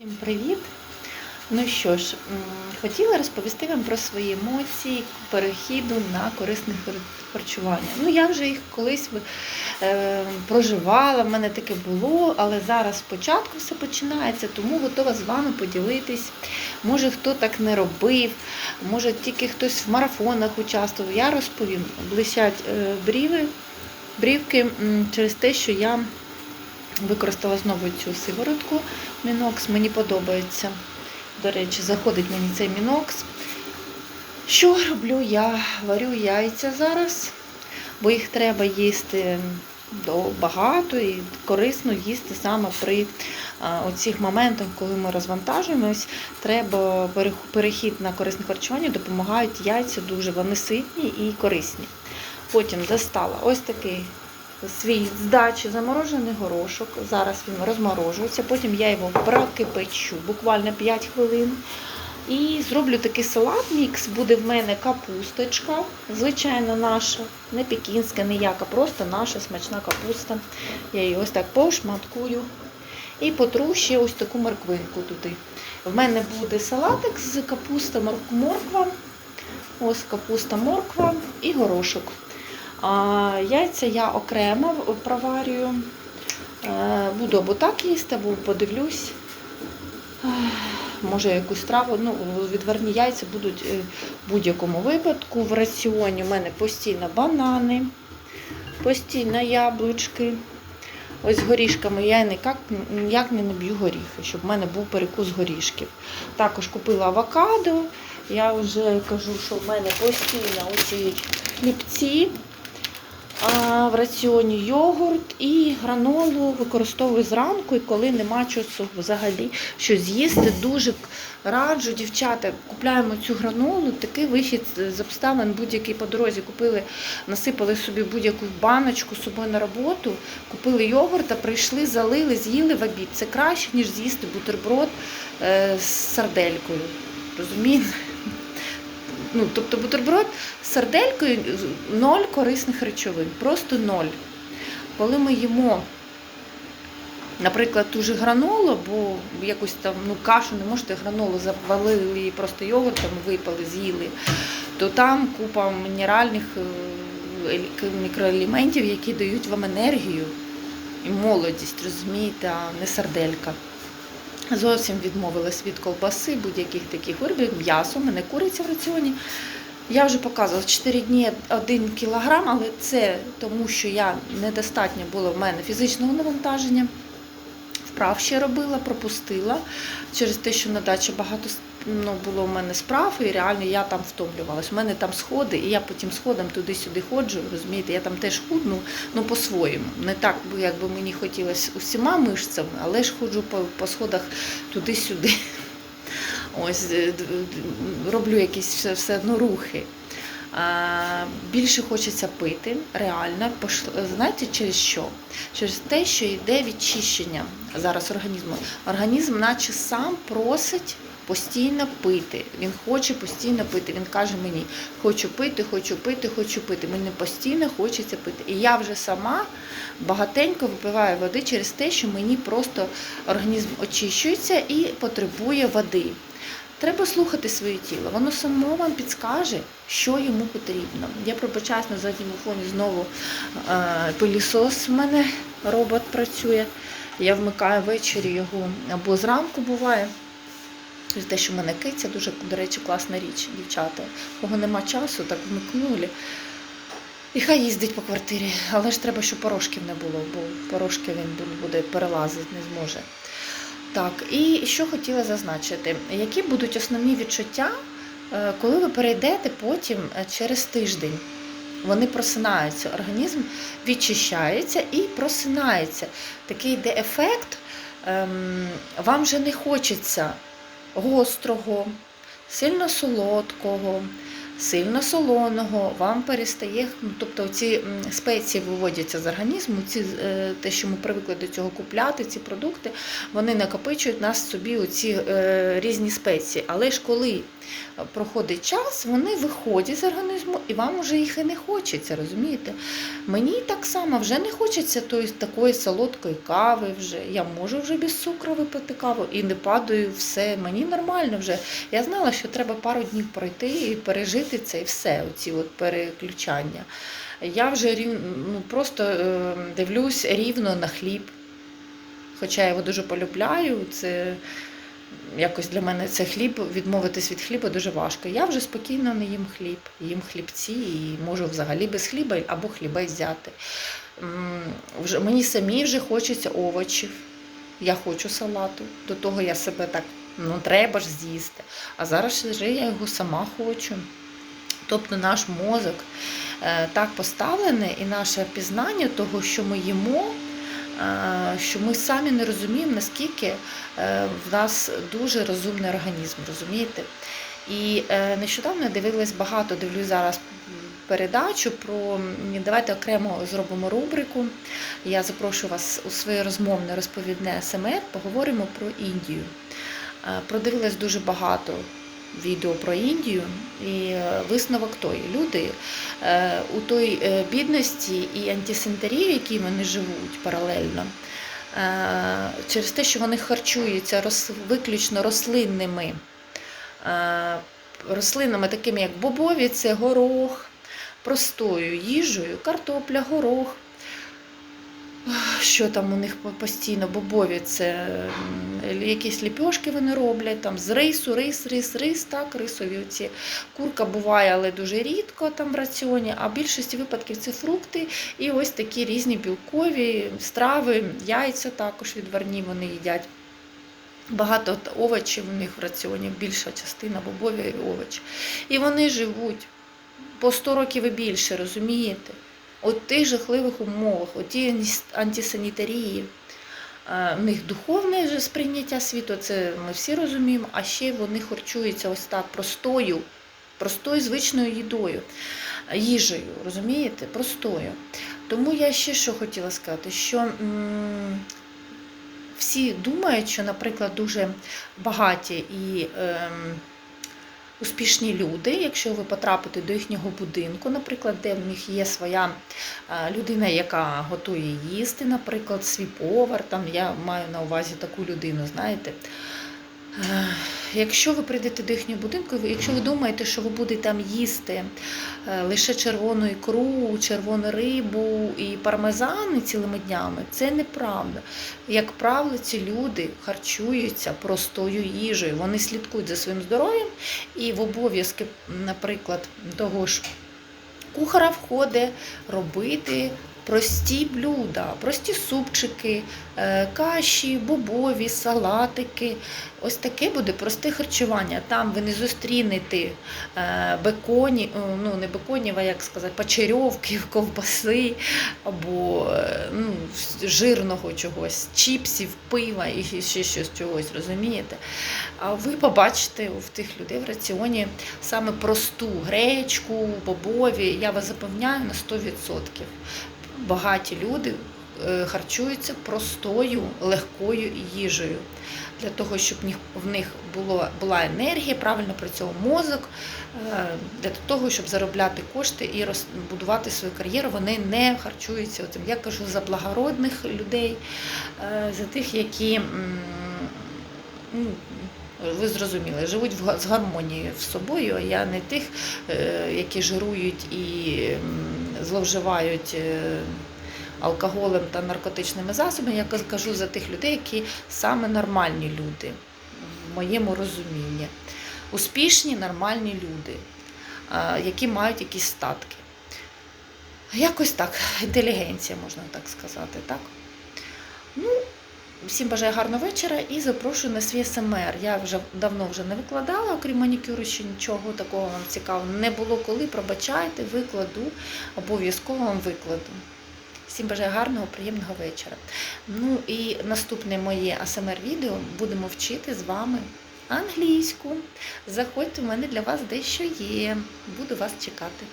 Всім привіт! Ну що ж, хотіла розповісти вам про свої емоції перехіду на корисне харчування. Ну, я вже їх колись е, проживала, в мене таке було, але зараз спочатку все починається, тому готова з вами поділитись. Може, хто так не робив, може тільки хтось в марафонах участвував. Я розповім. Блищать е, бріви, брівки через те, що я використала знову цю сиворотку. Мінокс мені подобається. До речі, заходить мені цей мінокс. Що роблю? Я варю яйця зараз, бо їх треба їсти багато і корисно їсти саме при оцих моментах, коли ми розвантажуємось. Треба перехід на корисне харчування, допомагають яйця дуже, вони ситні і корисні. Потім достала ось такий свій з дачі заморожений горошок. Зараз він розморожується. Потім я його прокипячу буквально 5 хвилин. І зроблю такий салат мікс. Буде в мене капусточка, звичайно, наша, не пекінська, не яка, просто наша смачна капуста. Я її ось так пошматкую. І потру ще ось таку морквинку туди. В мене буде салатик з капуста, морква. Ось капуста, морква і горошок. Яйця я окремо проварюю. Е, Буду або так їсти, або подивлюсь. Може, якусь траву. Ну, відварні яйця будуть е, в будь-якому випадку. В раціоні у мене постійно банани, постійно яблучки. Ось з горішками я ніяк, ніяк не наб'ю горіхи, щоб в мене був перекус горішків. Також купила авокадо. Я вже кажу, що в мене постійно оці хлібці. В раціоні йогурт і гранолу використовую зранку, і коли нема часу взагалі що з'їсти. Дуже раджу, дівчата, купляємо цю гранолу, такий вихід з обставин будь-який по дорозі. Купили, насипали собі будь-яку баночку з собою на роботу, купили йогурт, а прийшли, залили, з'їли в обід. Це краще, ніж з'їсти бутерброд е, з сарделькою. Розумієте? Ну, тобто бутерброд з сарделькою ноль корисних речовин, просто ноль. Коли ми їмо, наприклад, ту же гранолу, або якусь там ну, кашу, не можете гранолу завалили її просто йогуртом, випали, з'їли, то там купа мінеральних е, мікроелементів, які дають вам енергію і молодість, розумієте, а не сарделька. Зовсім відмовилась від ковбаси, будь-яких таких виробів, м'ясо, мене куриця в раціоні. Я вже показувала 4 дні 1 кілограм, але це тому, що я недостатньо було в мене фізичного навантаження. Вправ ще робила, пропустила через те, що на дачі багато ну, було в мене справ, і реально я там втомлювалась. У мене там сходи, і я по тим сходам туди-сюди ходжу, розумієте, я там теж худну, ну по-своєму. Не так, бо якби мені хотілося усіма мишцями, але ж ходжу по, по сходах туди-сюди. Ось е, роблю якісь все одно рухи. Більше хочеться пити, реально. Знаєте, через що? Через те, що йде відчищення зараз організму. Організм, наче сам просить постійно пити. Він хоче постійно пити. Він каже мені, хочу пити, хочу пити, хочу пити. Мені постійно хочеться пити. І я вже сама багатенько випиваю води через те, що мені просто організм очищується і потребує води. Треба слухати своє тіло, воно само вам підскаже, що йому потрібно. Я пробачаюсь на задньому фоні знову е, пилісос в мене робот працює. Я вмикаю ввечері його або зранку буває. Те, що в мене киця, дуже, до речі, класна річ, дівчата. Кого нема часу, так вмикнули. І хай їздить по квартирі, але ж треба, щоб порошків не було, бо порошки він буде перелазити, не зможе. Так, і що хотіла зазначити, які будуть основні відчуття, е, коли ви перейдете потім е, через тиждень. Вони просинаються, організм відчищається і просинається. Такий йде ефект, ем, вам вже не хочеться гострого, сильно солодкого, сильно солоного, вам перестає, ну, тобто ці спеції виводяться з організму, ці, е, те, що ми привикли до цього купляти, ці продукти, вони накопичують нас собі оці е, різні спеції. Але ж коли проходить час, вони виходять з організму, і вам вже їх і не хочеться, розумієте? Мені так само вже не хочеться тої, такої солодкої кави. вже. Я можу вже без цукру випити каву і не падаю все. Мені нормально вже. Я знала, що треба пару днів пройти і пережити це і все, оці от переключання. Я вже ну, просто е, дивлюсь рівно на хліб. Хоча я його дуже полюбляю, це якось для мене це хліб, відмовитись від хліба дуже важко. Я вже спокійно не їм хліб, їм хлібці і можу взагалі без хліба або хліба взяти. Мені самі вже хочеться овочів. Я хочу салату. До того я себе так, ну треба ж з'їсти. А зараз вже я його сама хочу. Тобто наш мозок е, так поставлений і наше пізнання того, що ми їмо, е, що ми самі не розуміємо, наскільки е, в нас дуже розумний організм, розумієте? І нещодавно я дивилась багато, дивлюсь зараз передачу про давайте окремо зробимо рубрику. Я запрошую вас у своє розмовне розповідне СМР, поговоримо про Індію. Продивилась дуже багато відео про Індію, і е, висновок той. Люди е, у той е, бідності і антисанітарії, в якій вони живуть паралельно, через те, що вони харчуються виключно рослинними рослинами, такими як бобові, це горох, простою їжею, картопля, горох. Що там у них постійно бобові, це якісь ліпьошки вони роблять, там з рису, рис, рис, рис, так, рисові оці. Курка буває, але дуже рідко там в раціоні, а в більшості випадків це фрукти і ось такі різні білкові страви, яйця також відварні вони їдять. Багато овочів у них в раціоні, більша частина бобові і овочі. І вони живуть по 100 років і більше, розумієте? От тих жахливих умовах, от ті антисанітарії, е, в них духовне сприйняття світу, це ми всі розуміємо, а ще вони харчуються ось так простою, простою звичною їдою, їжею, розумієте? Простою. Тому я ще що хотіла сказати, що м, всі думають, що, наприклад, дуже багаті і ем, успішні люди, якщо ви потрапите до їхнього будинку, наприклад, де в них є своя е, людина, яка готує їсти, наприклад, свій повар, там я маю на увазі таку людину, знаєте. Якщо ви прийдете до їхнього будинку, якщо ви думаєте, що ви будете там їсти е, лише червону ікру, червону рибу і пармезани цілими днями, це неправда. Як правило, ці люди харчуються простою їжею. Вони слідкують за своїм здоров'ям і в обов'язки, наприклад, того ж кухара входить робити прості блюда, прості супчики, е, каші, бобові, салатики. Ось таке буде просте харчування. Там ви не зустрінете е, беконі, е, ну не беконів, а як сказати, пачерьовки, ковбаси або ну, жирного чогось, чіпсів, пива і ще щось чогось, розумієте? А ви побачите в тих людей в раціоні саме просту гречку, бобові. Я вас запевняю на 100%. Багаті люди е, харчуються простою, легкою їжею. Для того, щоб в них- було, була енергія, правильно працював мозок, е, для того, щоб заробляти кошти і роз- будувати свою кар'єру, вони не харчуються цим. Я кажу за благородних людей, е, за тих, які ну, ви зрозуміли, живуть з гармонією з собою, а я не тих, які жирують і зловживають е, алкоголем та наркотичними засобами. Я кажу за тих людей, які саме нормальні люди, в моєму розумінні. Успішні, нормальні люди, е, які мають якісь статки. Якось так, інтелігенція, можна так сказати, так? Ну, Всім бажаю гарного вечора і запрошую на свій СМР. Я вже давно вже не викладала, окрім манікюру, ще нічого такого вам цікавого не було. Коли пробачайте, викладу, обов'язково вам викладу. Всім бажаю гарного, приємного вечора. Ну і наступне моє АСМР відео будемо вчити з вами англійську, заходьте, у мене для вас дещо є. Буду вас чекати.